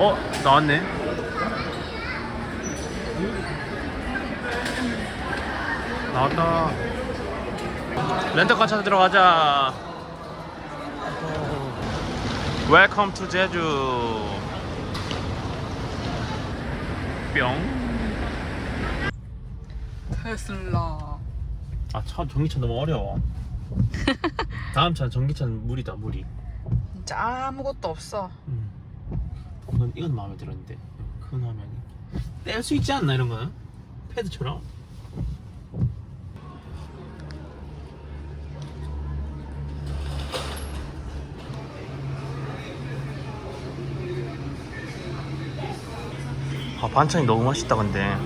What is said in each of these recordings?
어 나왔네. 나왔다. 렌터카 찾아 들어가자. 웰컴 투 제주. 뿅. 테슬라. 아 차 전기차 너무 어려워. 다음 차 전기차는 물이다 물이. 진짜 아무것도 없어. 음. 이건 이건 마음에 들었는데 큰 화면이 뗄 수 있지 않나 이런 거는 패드처럼. 아 반찬이 너무 맛있다 근데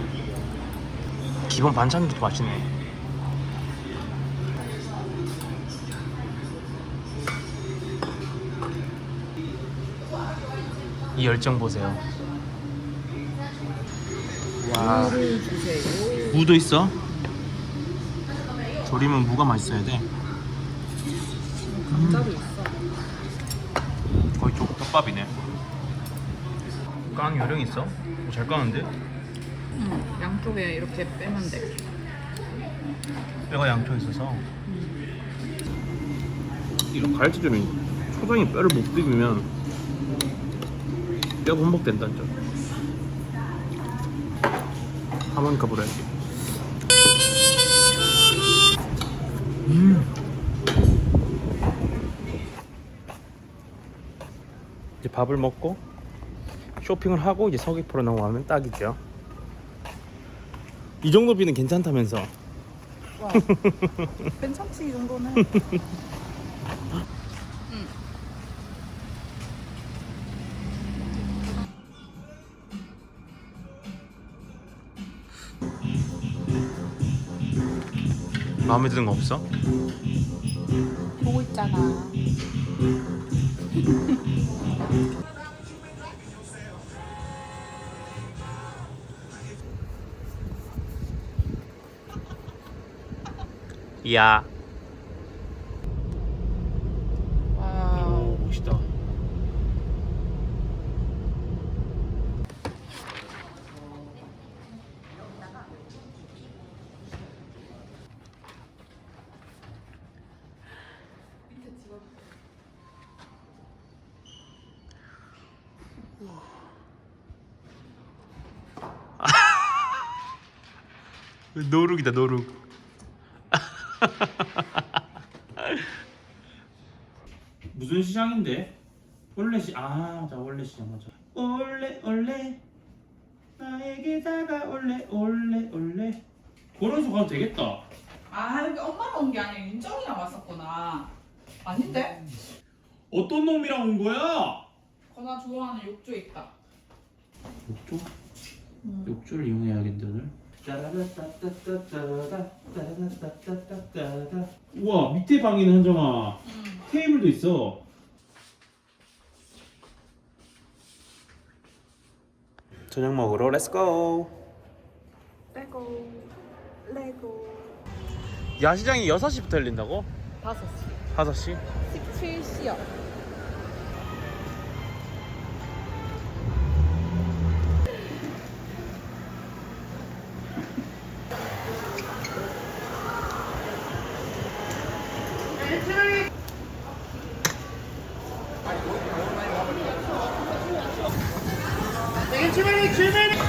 기본 반찬도 맛있네. 이 열정 보세요. 와. 무도 있어? 조림은 무가 맛있어야 돼. 감자도 있어. 거의 족 덮밥이네. 깡 요령 있어? 오, 잘 까는데? 응. 양쪽에 이렇게 빼면 돼. 뼈가 양쪽 있어서. 이런 갈치점이 초장이 뼈를 못 비비면 뼈가 혼복된다는 점. 하모니카 불어야지. 음. 이제 밥을 먹고 쇼핑을 하고 이제 서귀포로 넘어가면 딱이죠. 이 정도 비는 괜찮다면서. 와. 괜찮지 이 정도는. 마음에 드는 거 없어? 보고 있잖아. 야. 노룩이다 노룩. 무슨 시장인데? 원래 시, 아, 자 원래 시장 맞아. 올레 올레 나에게 다가올레 올레 올레. 걸어서 가도 되겠다. 아 여기 엄마가 온 게 아니라 윤정이랑 왔었구나. 아닌데? 어떤 놈이랑 온 거야? 거나 좋아하는 욕조 있다. 욕조? 음. 욕조를 이용해야겠는데 오늘. 우와 밑에 방에는 한정아 응. 테이블도 있어. 저녁 먹으러 렛츠고. 레고. 레고. 야시장이 6시부터 열린다고? 다섯 시. 5시? 17시요. 오.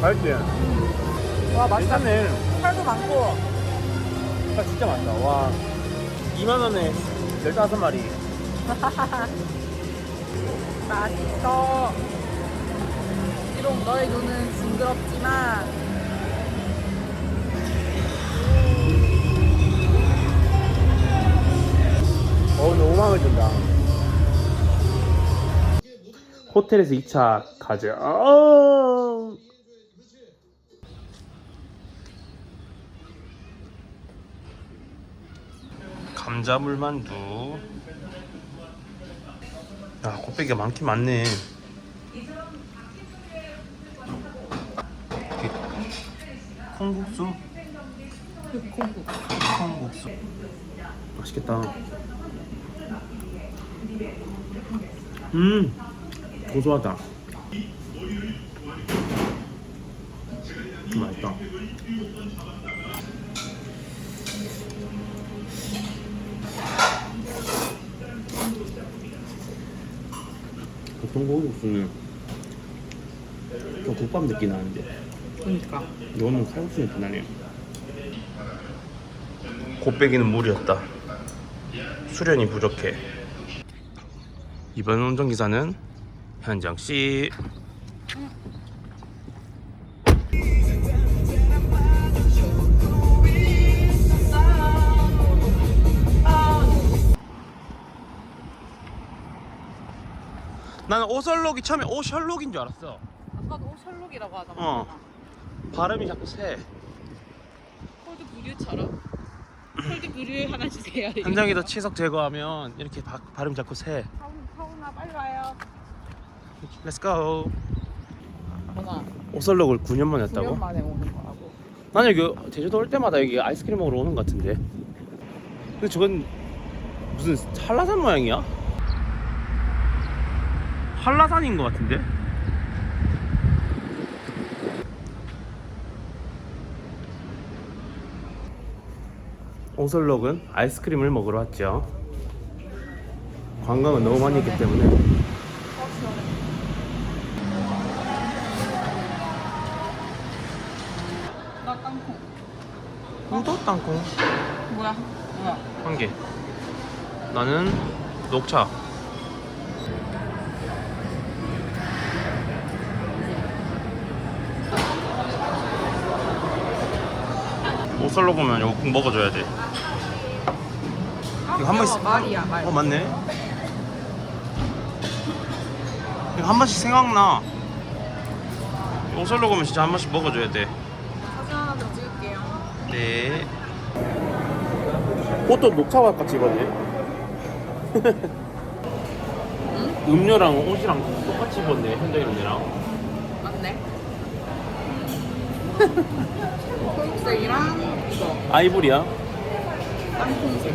맛있지? 와 맛있다. 괜찮네. 살도 많고. 아 진짜 맛있다. 와. 2만 원에 15마리. 맛있어. 비록 너의 눈은 징그럽지만 어 너무 마음에 든다 호텔에서 2차 가자 아~ 감자 물 만두. 야 곱빼기가 많긴 많네. 콩국수 콩국 콩국수. 맛있겠다. 음 고소하다. 음, 맛있다 보통 고기국수는 좀 국밥 느낌 나는데. 그러니까. 이거는 칼국수 느낌 나네요. 곱빼기는 물이었다. 수련이 부족해. 이번 운전기사는 현정 씨 나는 오설록이 처음에 오셜록인 줄 알았어. 아까도 셜록이라고 하잖아. 어. 발음이 자꾸 새. 콜드 브류처럼. 콜드 브류 하나 주세요. 현장에서 치석 제거하면 이렇게 바, 발음 자꾸 새. 사우나 빨리 와요. Let's go. 오설록을 9년 만에 9년 했다고? 만에 오는 거라고. 나는 여기 제주도 올 때마다 여기 아이스크림 먹으러 오는 것 같은데. 근데 저건 무슨 한라산 모양이야? 한라산인 것 같은데? 오설록은 아이스크림을 먹으러 왔죠 관광은 너무 많이 했기 때문에 나 땅콩 또 땅콩 뭐야 뭐야 한 개. 나는 녹차. 오설로 보면 이거 꼭 먹어줘야 돼. 이거 한 번씩 말이야 말 어 맞네. 이거 한 번씩 생각나. 오설로 보면 진짜 한 번씩 먹어줘야 돼. 사진 하나 더 찍을게요 네. 꽃도 녹차와 같이 입었네. 음료랑 옷이랑 똑같이 입었네 현정이 언니랑. 맞네 초록색이랑 이거 아이보리야. 땅콩색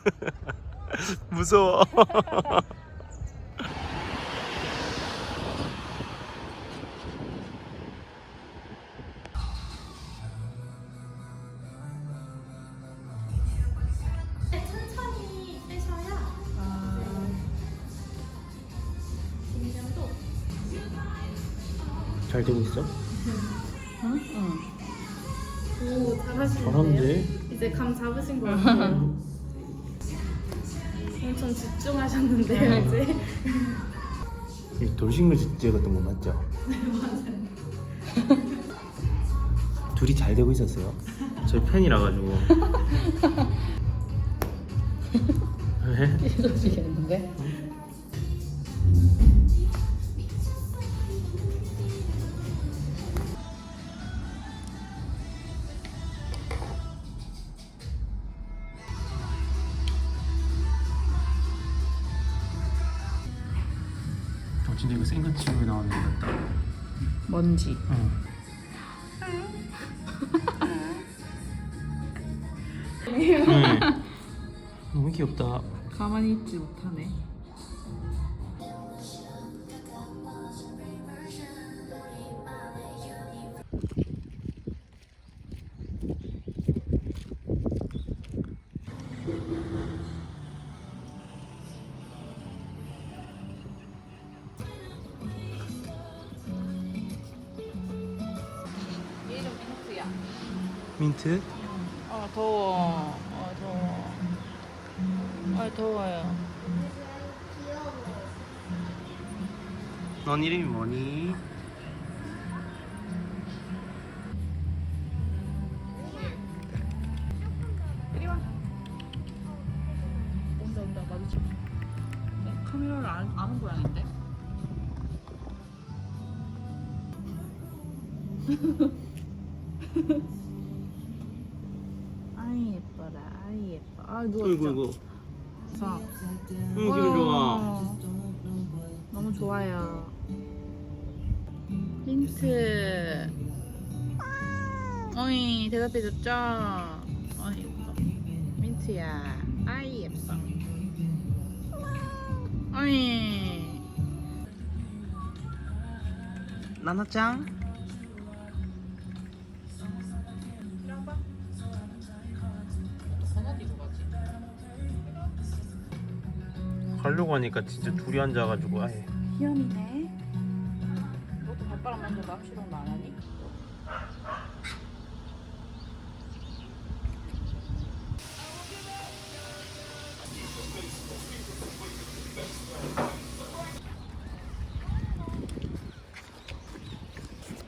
무서워. 잘 되고 있어? 응? 오 잘하시는데요? 잘하는데. 이제 감 잡으신 것 같아요 엄청 집중하셨는데요 이제 이 돌싱글 찍었던 거 맞죠? 네 맞아요. 둘이 잘 되고 있었어요. 저희 팬이라 가지고. 왜? 찢어지겠는데? 먼지 응. 응. 너무 귀엽다. 가만히 있지 못하네 민트? 아 더워. 아 더워. 아 더워요. 넌 이름이 뭐니? 이리 와. 온다 온다 마주쳐. 어, 카메라를 안, 아는 고양인데? 아이 아이 예뻐. 아 누웠죠? 어이구 이구 자. 응 기분 좋아. 어, 너무 좋아요. 힌트. 어이 대답해줬죠? 어이 예뻐 민트야. 아이 예뻐 어이. 나나짱? 가려고 하니까 진짜 둘이 앉아가지고 아예 귀염이네 너도 발바람 만져도 합시롱도 안 하니?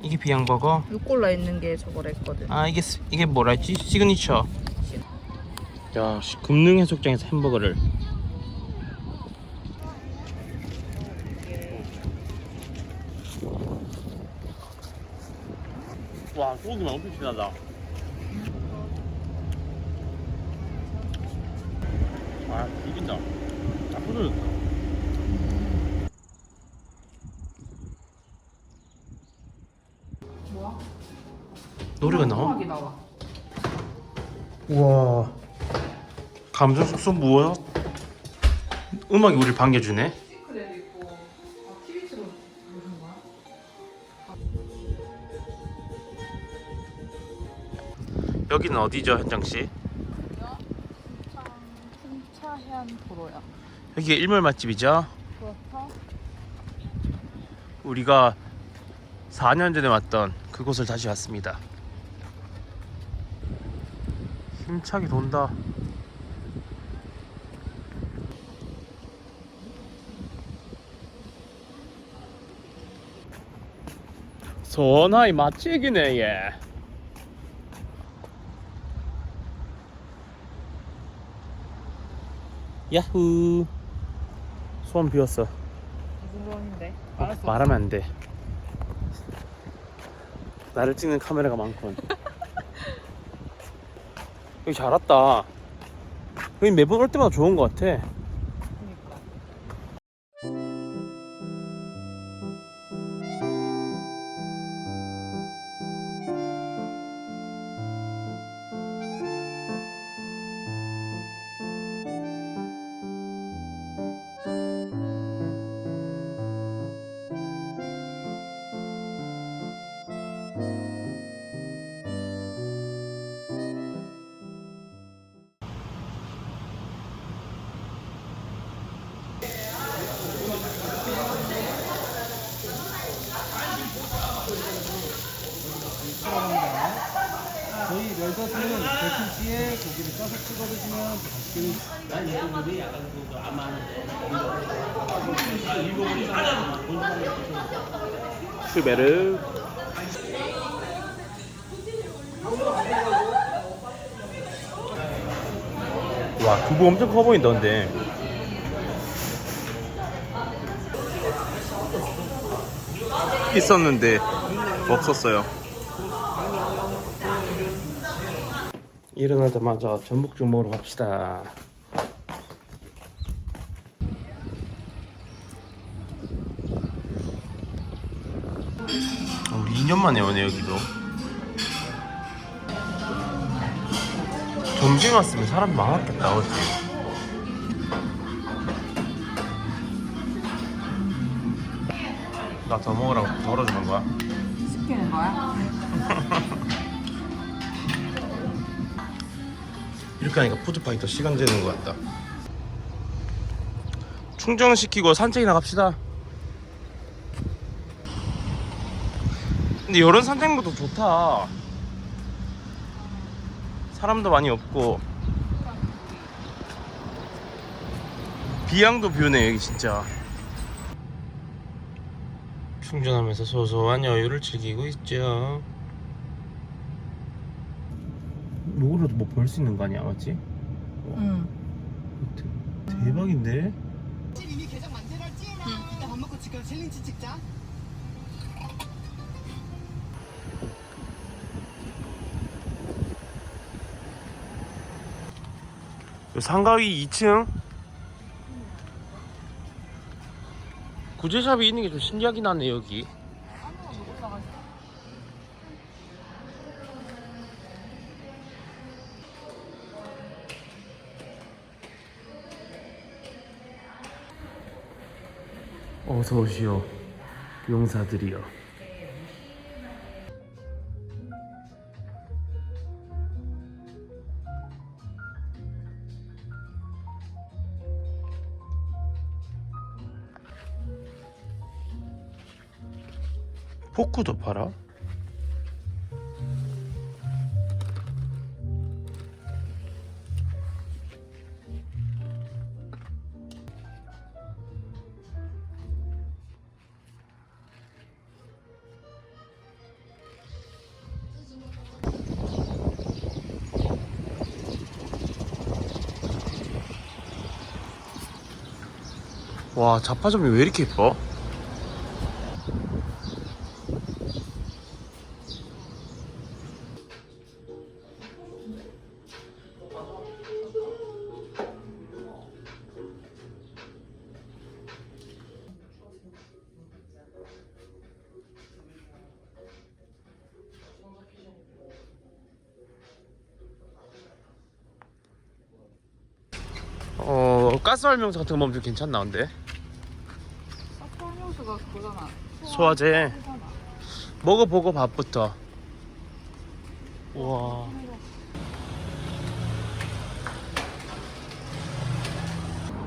이게 비앙버거? 루꼴라 있는 게 저거랬거든 아 이게 스- 이게 뭐라 했지? 시그니처 야 씨, 금능 해수욕장에서 햄버거를 와 소고기만 엄청 진하다 아 이긴다 딱 부러졌다 뭐야? 노래가 나와? 음악이 나와. 우와 감정 숙소 뭐야? 음악이 우리를 반겨주네 여기는 어디죠 현장씨? 풍차해안 도로야 여기가 일몰 맛집이죠? 그렇다 우리가 4년 전에 왔던 그곳을 다시 왔습니다. 힘차게 돈다. 선하이 맛집이네 얘 야후 소원 비웠어 무슨 소원인데? 어, 말하면 안 돼. 나를 찍는 카메라가 많군. 여기 잘 왔다. 여기 매번 올 때마다 좋은 것 같아. 멸젓은 배김치에 고기를 싸서 찍어 드시면 맛있게 슈베르. 와, 두부 엄청 커 보인다, 근데. 있었는데 없었어요. 일어나자마자 전복죽 먹으러 갑시다. 어, 우리 2년 만에 오네 여기도. 점심 왔으면 사람 많았겠다 어제. 나 더 먹으라고 덜어주는 거야? 시키는 거야? 이렇게 하니까 푸드파이터 시간 되는 것 같다. 충전시키고 산책이나 갑시다. 근데 이런 산책로도 좋다. 사람도 많이 없고 비양도 뷰네 여기 진짜 충전하면서 소소한 여유를 즐기고 있죠 요거라도 뭐 볼 수 있는 거 아니야 맞지? 응. 대박인데? 이미 계정 만들었지? 이따 밥 먹고 지금 챌린지 찍자. 요 상가위 2층 구제샵이 있는 게 좀 신기하긴 하네 여기 어서 오시오 용사들이여 포크도 팔아? 와 자파점이 왜 이렇게 예뻐? 어 가스 설명서 같은 거 보면 좀 괜찮나 근데 사포 음료수가 그거잖아. 소화제. 먹어보고 밥부터. 우와.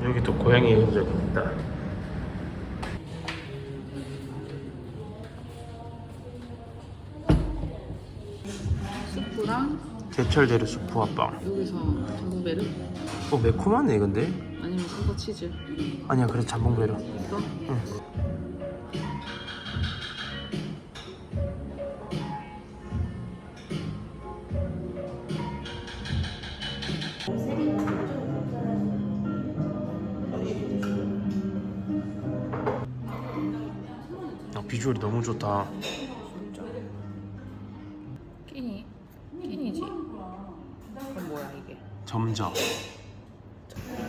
여기 또 고양이 흔적이 있다. 수프랑 제철 재료 수프 와빵 여기서 전분베르 어 매콤하네 근데? 아니면 그거 치즈. 아니야 그래 잠봉베르 이거? 아, 비주얼이 너무 좋다 끼니? 끼니지. 그럼 뭐야 이게? 점점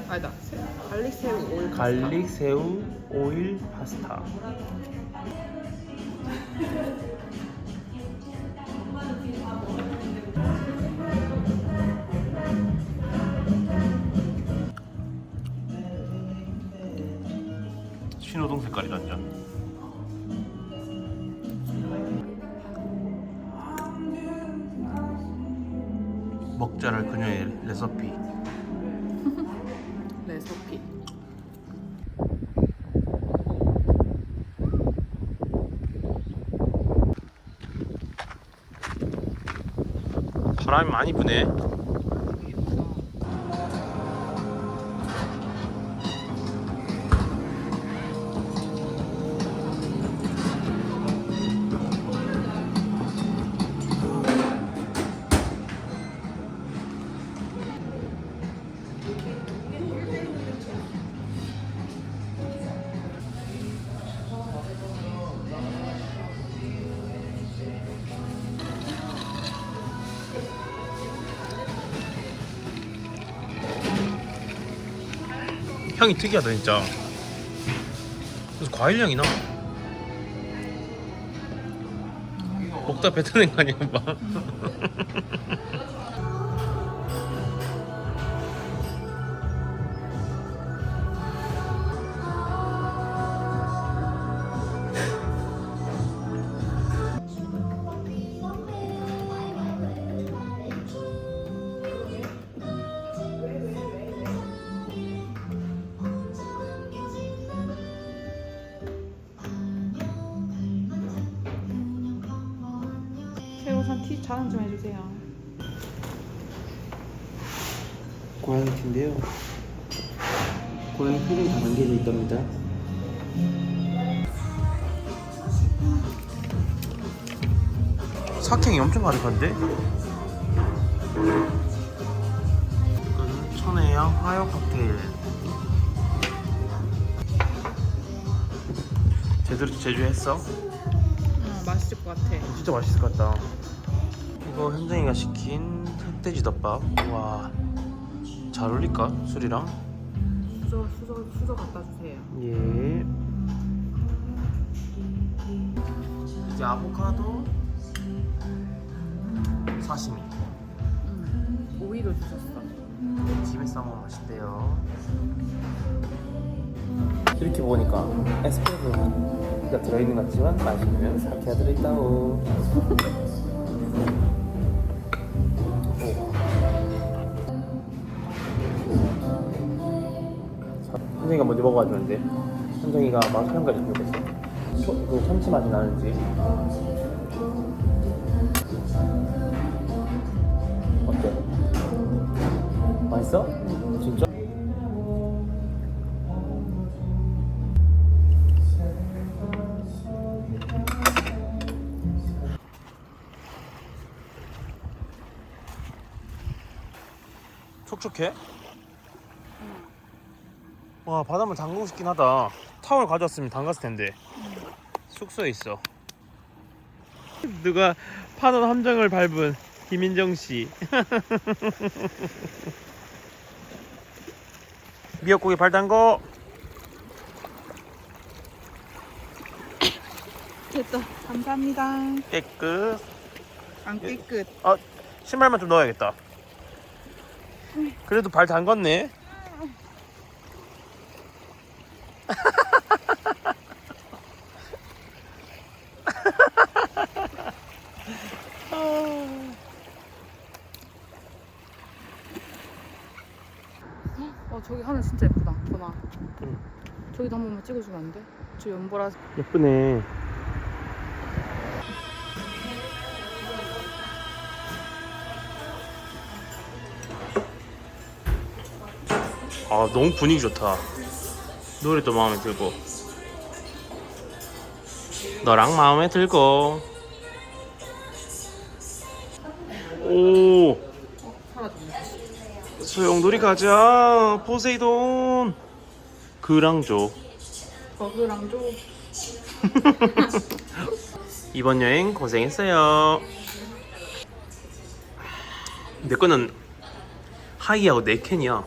아니다. 새- 갈릭 새우 오일 파스타. 갈릭 새우 오일 파스타 신호등 색깔이 완전 먹자랄 그녀의 레시피 레시피. 바람이 많이 부네 향이 특이하다 진짜. 무슨 과일 향이 나. 먹다 뱉어낸 거 아니야 봐 새우 산티 자랑 좀 해주세요. 고양이인데요. 고양이 feeding 다 담겨져 있답니다. 사탕이 엄청 가득한데? 이거는 천혜향 화요 칵테일. 제대로 제주했어? 응 맛있을 것 같아. 진짜 맛있을 것 같다. 이거 현정이가 시킨 흑돼지 덮밥. 와, 잘 어울릴까? 술이랑? 수저 수저 수저 갖다 주세요. 예. 이제 아보카도 사시미. 응. 오이도 주셨어. 집에 싸먹으면 맛있대요. 이렇게 보니까 에스프레소가 들어있는 것 같지만 마시면 사케가 들어있다오. 먹어가지고 데 현정이가 맛한 가지 모르겠어. 초, 그 참치 맛이 나는지. 어때? 맛있어? 진짜? 촉촉해? 와 바닷물 담그고 싶긴 하다. 타월 가져왔으면 담갔을 텐데. 숙소에 있어. 누가 파도 함정을 밟은 김인정 씨. 미역국에 발 담궈. 됐다. 감사합니다. 깨끗. 안 깨끗. 아 신발만 좀 넣어야겠다. 그래도 발 담궜네 어 저기 하늘 진짜 예쁘다. 전화. 응. 저기도 한 번만 찍어주면 안 돼? 저 연보라 예쁘네 아 너무 분위기 좋다 노래도 마음에 들고 너랑 마음에 들고 오. 소용돌이 가자 포세이돈 그랑조 버그랑 조. 이번 여행 고생했어요. 내 거는 하이하고 네 캔이야.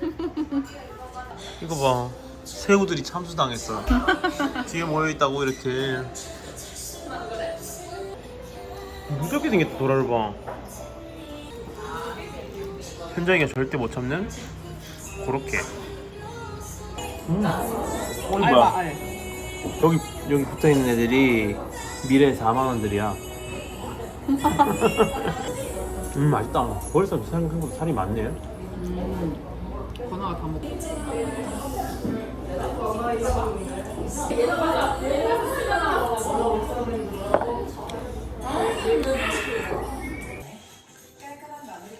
이거 봐. 새우들이 참수당했어. 뒤에 모여있다고 이렇게. 무섭게 생겼다, 도라를 봐. 현정이가 절대 못 참는 그렇게. 음. 어, 뭐야? 알. 여기 여기 붙어 있는 애들이 미래 4만 원들이야. 음 맛있다. 벌써 생각보다 살이 많네. 음. 건아가 다 먹고.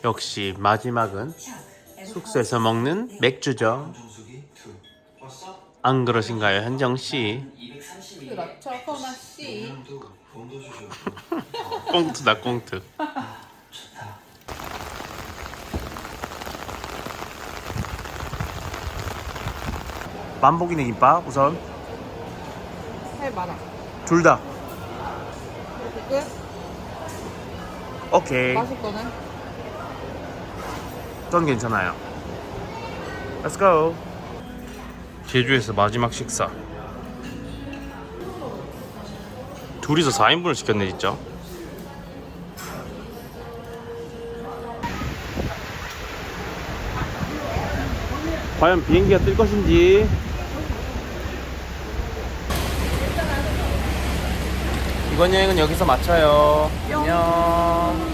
역시 마지막은 숙소에서 먹는 맥주죠. 안 그러신가요, 현정 씨? 그렇죠, 건아 씨. 꽁트다 꽁트. 만복이네 김밥 우선 해 많아. 둘 다. 끝. 오케이. 거는? 전 괜찮아요. Let's go. 제주에서 마지막 식사. 둘이서 4인분을 시켰네 진짜. 과연 비행기가 뜰 것인지. 이번 여행은 여기서 마쳐요. 안녕.